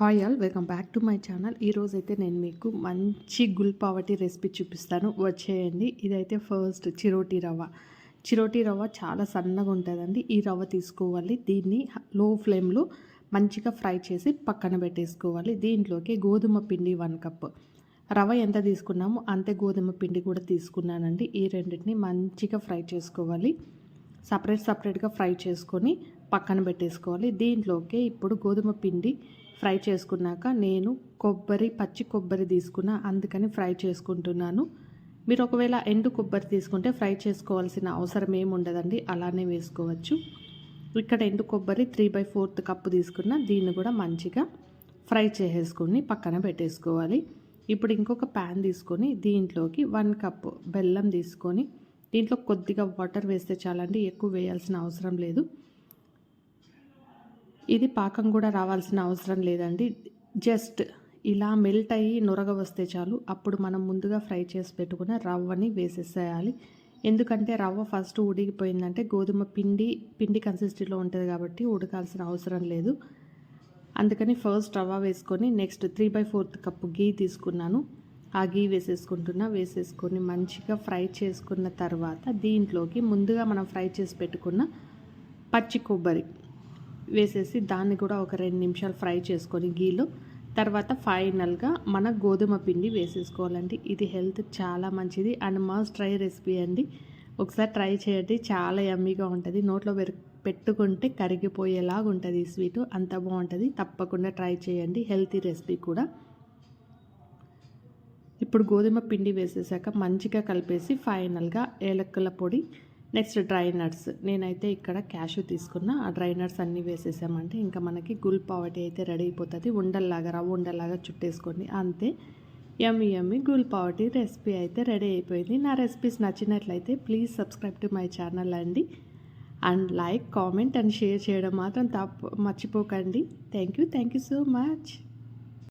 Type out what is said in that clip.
Hi all welcome back to my channel ఈరోజు అయితే నేను మీకు మంచి గుల్పావటి రెసిపీ చూపిస్తాను. వచ్చేయండి. ఇదైతే ఫస్ట్ చిరోటి రవ్వ. చిరోటి రవ్వ చాలా సన్నగా ఉంటుందండి. ఈ రవ్వ తీసుకోవాలి. దీన్ని లో ఫ్లేమ్లో మంచిగా ఫ్రై చేసి పక్కన పెట్టేసుకోవాలి. దీంట్లోకి గోధుమ పిండి వన్ కప్ రవ్వ ఎంత తీసుకున్నామో అంతే గోధుమ పిండి కూడా తీసుకున్నానండి. ఈ రెండింటిని మంచిగా ఫ్రై చేసుకోవాలి. సపరేట్ సపరేట్గా ఫ్రై చేసుకొని పక్కన పెట్టేసుకోవాలి. దీంట్లోకి ఇప్పుడు గోధుమ పిండి ఫ్రై చేసుకున్నాక నేను కొబ్బరి పచ్చి కొబ్బరి తీసుకున్నా అందుకని ఫ్రై చేసుకుంటున్నాను. మీరు ఒకవేళ ఎండు కొబ్బరి తీసుకుంటే ఫ్రై చేసుకోవాల్సిన అవసరం ఏమి ఉండదండి అలానే వేసుకోవచ్చు. ఇక్కడ ఎండు కొబ్బరి త్రీ బై ఫోర్త్ కప్పు తీసుకున్న దీన్ని కూడా మంచిగా ఫ్రై చేసేసుకొని పక్కన పెట్టేసుకోవాలి. ఇప్పుడు ఇంకొక ప్యాన్ తీసుకొని దీంట్లోకి వన్ కప్ బెల్లం తీసుకొని దీంట్లో కొద్దిగా వాటర్ వేస్తే చాలండి ఎక్కువ వేయాల్సిన అవసరం లేదు. ఇది పాకం కూడా రావాల్సిన అవసరం లేదండి. జస్ట్ ఇలా మెల్ట్ అయ్యి నురగ వస్తే చాలు. అప్పుడు మనం ముందుగా ఫ్రై చేసి పెట్టుకున్న రవ్వని వేసేసేయాలి. ఎందుకంటే రవ్వ ఫస్ట్ ఉడికిపోయిందంటే గోధుమ పిండి పిండి కన్సిస్టెంట్లో ఉంటుంది కాబట్టి ఉడకాల్సిన అవసరం లేదు. అందుకని ఫస్ట్ రవ్వ వేసుకొని next three by fourth cup ghee తీసుకున్నాను. ఆ గీ వేసేసుకుంటున్నా వేసేసుకొని మంచిగా ఫ్రై చేసుకున్న తర్వాత దీంట్లోకి ముందుగా మనం ఫ్రై చేసి పెట్టుకున్న పచ్చి కొబ్బరి వేసేసి దాన్ని కూడా ఒక రెండు నిమిషాలు ఫ్రై చేసుకొని గీలో. తర్వాత ఫైనల్గా మన గోధుమ పిండి వేసేసుకోవాలండి. ఇది హెల్త్ చాలా మంచిది. అండ్ మస్ట్ ట్రై రెసిపీ అండి. ఒకసారి ట్రై చేయండి. చాలా యమ్మీగా ఉంటుంది. నోట్లో పెట్టుకుంటే కరిగిపోయేలాగా ఉంటుంది ఈ స్వీటు. అంత బాగుంటుంది. తప్పకుండా ట్రై చేయండి. హెల్తీ రెసిపీ కూడా. ఇప్పుడు గోధుమ పిండి వేసేసాక మంచిగా కలిపేసి ఫైనల్గా ఏలక్కల పొడి నెక్స్ట్ డ్రై నట్స్. నేనైతే ఇక్కడ క్యాషు తీసుకున్న ఆ డ్రై నట్స్ అన్నీ వేసేసామంటే ఇంకా మనకి గుల్ పావటి అయితే రెడీ అయిపోతుంది. ఉండల్లాగా రవ్వ ఉండల్లాగా చుట్టేసుకోండి. అంతే. యమ్మి యమ్మి గుల్ పావటి రెసిపీ అయితే రెడీ అయిపోయింది. నా రెసిపీస్ నచ్చినట్లయితే please subscribe to my channel అండి. And like comment and share చేయడం మాత్రం తప్ప మర్చిపోకండి. Thank you. Thank you so much.